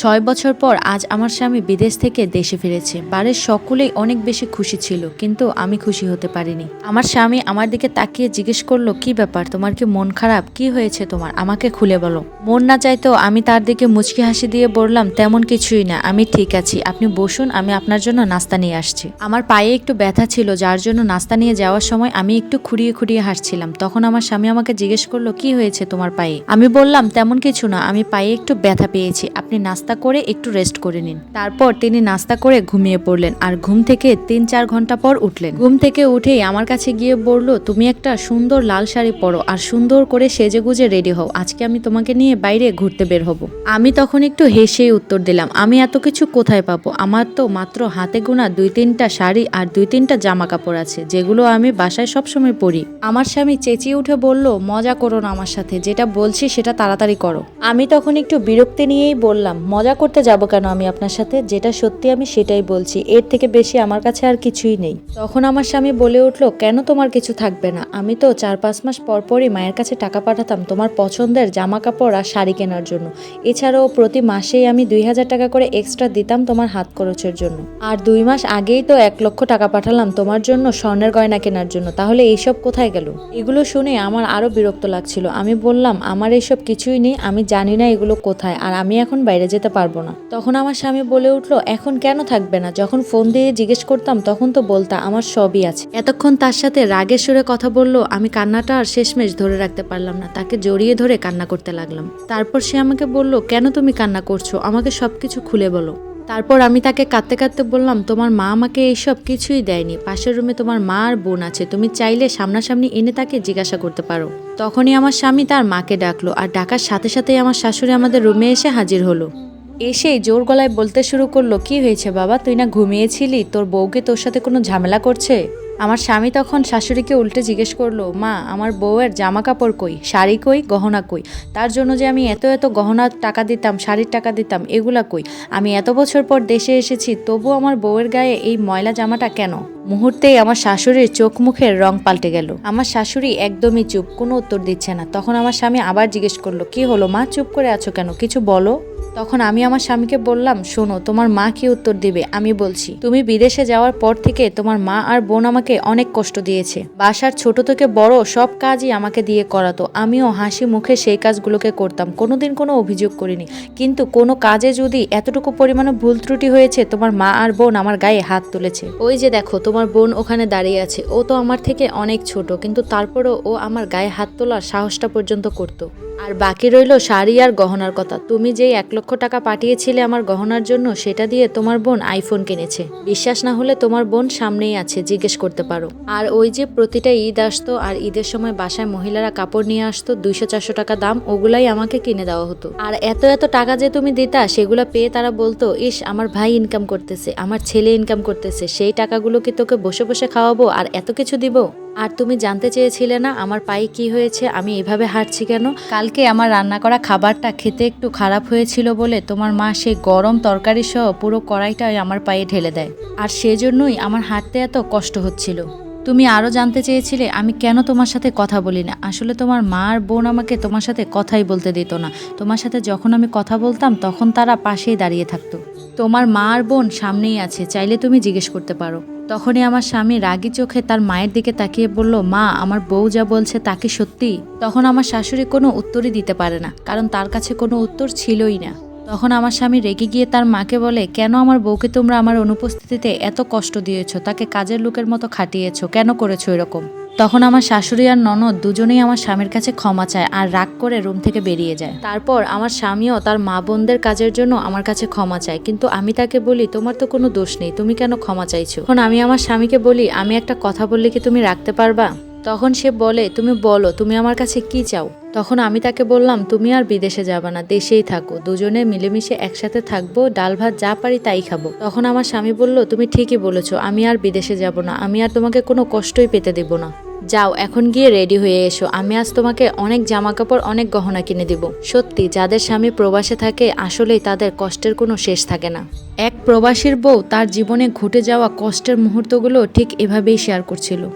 ছয় বছর পর আজ আমার স্বামী বিদেশ থেকে দেশে ফিরেছে। বাড়ির সকলেই অনেক বেশি খুশি ছিল, কিন্তু আমি খুশি হতে পারিনি। আমার স্বামী আমার দিকে তাকিয়ে জিজ্ঞেস করল, কি ব্যাপার? তোমার কি মন খারাপ? কি হয়েছে তোমার? আমাকে খুলে বলো। মন না চাইতো আমি তার দিকে মুচকি হাসি দিয়ে বললাম, তেমন কিছুই না, আমি ঠিক আছি। আপনি বসুন, আমি আপনার জন্য নাস্তা নিয়ে আসছি। আমার পায়ে একটু ব্যথা ছিল, যার জন্য নাস্তা নিয়ে যাওয়ার সময় আমি একটু খুঁড়িয়ে খুঁড়িয়ে হাসছিলাম। তখন আমার স্বামী আমাকে জিজ্ঞেস করল, কি হয়েছে তোমার পায়ে? আমি বললাম, তেমন কিছু না, আমি পায়ে একটু ব্যথা পেয়েছি। আপনি নাস্তা করে একটু রেস্ট করে নিন। তারপর তিনি নাস্তা করে ঘুমিয়ে পড়লেন আর ঘুম থেকে তিন চার ঘণ্টা পর উঠলেন। ঘুম থেকে উঠেই আমার কাছে গিয়ে বলল, তুমি একটা সুন্দর লাল শাড়ি পরো আর সুন্দর করে সেজে গুজে রেডি হও। আজকে আমি তোমাকে নিয়ে বাইরে ঘুরতে বের হব। আমি তখন একটু হেসেই উত্তর দিলাম, আমি এত কিছু কোথায় পাবো? আমার তো মাত্র হাতে গোনা দুই তিনটা শাড়ি আর দুই তিনটা জামা কাপড় আছে, যেগুলো আমি বাসায় সবসময় পরি। আমার স্বামী চেঁচিয়ে উঠে বলল, মজা করো না আমার সাথে, যেটা বলছি সেটা তাড়াতাড়ি করো। আমি তখন একটু বিরক্তি নিয়েই বললাম মজা করতে যাব কেন আমি আপনার সাথে? যেটা সত্যি আমি সেটাই বলছি। এর থেকে বেশি আমার কাছে আর কিছুই নেই। তখন আমার স্বামী বলে উঠল, কেন তোমার কিছু থাকবে না? আমি তো চার পাঁচ মাস পর পরই মায়ের কাছে টাকা পাঠাতাম তোমার পছন্দের জামা কাপড় আর শাড়ি কেনার জন্য। এছাড়াও প্রতি মাসেই আমি দুই হাজার টাকা করে এক্সট্রা দিতাম তোমার হাত খরচের জন্য। আর দুই মাস আগেই তো এক লক্ষ টাকা পাঠালাম তোমার জন্য স্বর্ণের গয়না কেনার জন্য। তাহলে এইসব কোথায় গেল? এগুলো শুনে আমার আরও বিরক্ত লাগছিল। আমি বললাম, আমার এইসব কিছুই নেই, আমি জানি না এগুলো কোথায়। আর আমি এখন বাইরে যেতে পারব না। তখন আমার স্বামী বলে উঠল, এখন কেন থাকবে না? যখন ফোন দিয়ে জিজ্ঞেস করতাম, তখন তো বলতা, আমার সবই আছে। এতক্ষণ তার সাথে রাগের সুরে কথা বলল, আমি কান্নাটা আর শেষমেশ ধরে রাখতে পারলাম না, তাকে জড়িয়ে ধরে কান্না করতে লাগলাম। তারপর সে আমাকে বলল, কেন তুমি কান্না করছ? আমাকে সবকিছু খুলে বলো। তারপর আমি তাকে কাঁদতে কাঁদতে বললাম, তোমার মা আমাকে এইসব কিছুই দেয়নি। পাশের রুমে তোমার মা আর বোন আছে। তুমি চাইলে সামনাসামনি এনে তাকে জিজ্ঞাসা করতে পারো। তখনই আমার স্বামী তার মাকে ডাকলো, আর ডাকার সাথে সাথেই আমার শাশুড়ি আমাদের রুমে এসে হাজির হলো। এসেই জোর গলায় বলতে শুরু করল, কি হয়েছে বাবা? তুই না ঘুমিয়েছিলি? তোর বউকে তোর সাথে কোনো ঝামেলা করছে? আমার স্বামী তখন শাশুড়িকে উল্টে জিজ্ঞেস করল, মা, আমার বউয়ের জামা কাপড় কই? শাড়ি কই? গহনা কই? তার জন্য যে আমি এত এত গহনার টাকা দিতাম, শাড়ির টাকা দিতাম, এগুলা কই? আমি এত বছর পর দেশে এসেছি তবু আমার বউয়ের গায়ে এই ময়লা জামাটা কেন? মুহূর্তেই আমার শাশুড়ির চোখ মুখের রং পাল্টে গেল। আমার শাশুড়ি একদমই চুপ, কোনো উত্তর দিচ্ছে না। তখন আমার স্বামী আবার জিজ্ঞেস করল, কি হলো মা? চুপ করে আছো কেন? কিছু বলো? তখন আমি আমার স্বামীকে বললাম, শোনো, তোমার মা কি উত্তর দিবে? আমি বলছি, তুমি বিদেশে যাওয়ার পর থেকে তোমার মা আর বোন আমাকে অনেক কষ্ট দিয়েছে। বাসার ছোট থেকে বড় সব কাজই আমাকে দিয়ে করাতো। আমিও হাসি মুখে সেই কাজগুলোকে করতাম। কোনোদিন কোনো অভিযোগ করিনি। কিন্তু কোনো কাজে যদি এতটুকু পরিমাণে ভুল ত্রুটি হয়েছে, তোমার মা আর বোন আমার গায়ে হাত তুলেছে। ওই যে দেখো, তোমার বোন ওখানে দাঁড়িয়ে আছে। ও তো আমার থেকে অনেক ছোট, কিন্তু তারপরেও ও আমার গায়ে হাত তোলার সাহসটা পর্যন্ত করতো। আর বাকি রইল শাড়ি আর গহনার কথা। তুমি যেই এক লক্ষ টাকা পাঠিয়েছিলে আমার গহনার জন্য, সেটা দিয়ে তোমার বোন আইফোন কিনেছে। বিশ্বাস না হলে তোমার বোন সামনেই আছে, জিজ্ঞেস করতে পারো। আর ওই যে প্রতিটা ঈদ আসতো আর ঈদের সময় বাসায় মহিলারা কাপড় নিয়ে আসতো দুইশো চারশো টাকা দাম, ওগুলাই আমাকে কিনে দেওয়া হতো। আর এত এত টাকা যে তুমি দিতা, সেগুলো পেয়ে তারা বলতো, ইস, আমার ভাই ইনকাম করতেছে, আমার ছেলে ইনকাম করতেছে, সেই টাকাগুলো কি তোকে বসে বসে খাওয়াবো, আর এত কিছু দিব? আর তুমি জানতে চেয়েছিলে না আমার পায়ে কি হয়েছে, আমি এভাবে হাঁটছি কেন? কালকে আমার রান্না করা খাবারটা খেতে একটু খারাপ হয়েছিল বলে তোমার মা সেই গরম তরকারি সহ পুরো কড়াইটাই আমার পায়ে ঢেলে দেয়। আর সেজন্যই আমার হাঁটতে এত কষ্ট হচ্ছিল। তুমি আরও জানতে চেয়েছিলে, আমি কেন তোমার সাথে কথা বলি না? আসলে তোমার মা আর বোন আমাকে তোমার সাথে কথাই বলতে দিত না। তোমার সাথে যখন আমি কথা বলতাম, তখন তারা পাশেই দাঁড়িয়ে থাকতো। তোমার মা আর বোন সামনেই আছে, চাইলে তুমি জিজ্ঞেস করতে পারো। তখনই আমার স্বামী রাগি চোখে তার মায়ের দিকে তাকিয়ে বলল, মা, আমার বউ যা বলছে তাকে সত্যি? তখন আমার শাশুড়ি কোনো উত্তরই দিতে পারে না, কারণ তার কাছে কোনো উত্তর ছিলই না। তখন আমার স্বামী রেগে গিয়ে তার মাকে বলে, কেন আমার বউকে তোমরা আমার অনুপস্থিতিতে এত কষ্ট দিয়েছ? তাকে কাজের লোকের মতো খাটিয়েছ। কেন করেছ এরকম? তখন আমার শাশুড়ি আর ননদ দুজনেই আমার স্বামীর কাছে ক্ষমা চায় আর রাগ করে রুম থেকে বেরিয়ে যায়। তারপর আমার স্বামীও তার মা বোনদের কাজের জন্য আমার কাছে ক্ষমা চায়। কিন্তু আমি তাকে বলি, তোমার তো কোনো দোষ নেই, তুমি কেন ক্ষমা চাইছো? এখন আমি আমার স্বামীকে বলি, আমি একটা কথা বললে কি তুমি রাখতে পারবা? তখন সে বলে, তুমি বলো, তুমি আমার কাছে কি চাও? তখন আমি তাকে বললাম, তুমি আর বিদেশে যাবে না, দেশেই থাকো। দুজনে মিলেমিশে একসাথে থাকব, ডাল ভাত যা পারি তাই খাব। তখন আমার স্বামী বলল, তুমি ঠিকই বলেছ, আমি আর বিদেশে যাব না, আমি আর তোমাকে কোনো কষ্টই পেতে দেব না। যাও, এখন গিয়ে রেডি হয়ে এসো, আমি আজ তোমাকে অনেক জামা কাপড় অনেক গহনা কিনে দিব। সত্যি, যাদের স্বামী প্রবাসে থাকে, আসলেই তাদের কষ্টের কোনো শেষ থাকে না। এক প্রবাসীর বউ তার জীবনে ঘটে যাওয়া কষ্টের মুহূর্তগুলো ঠিক এভাবেই শেয়ার করছিল।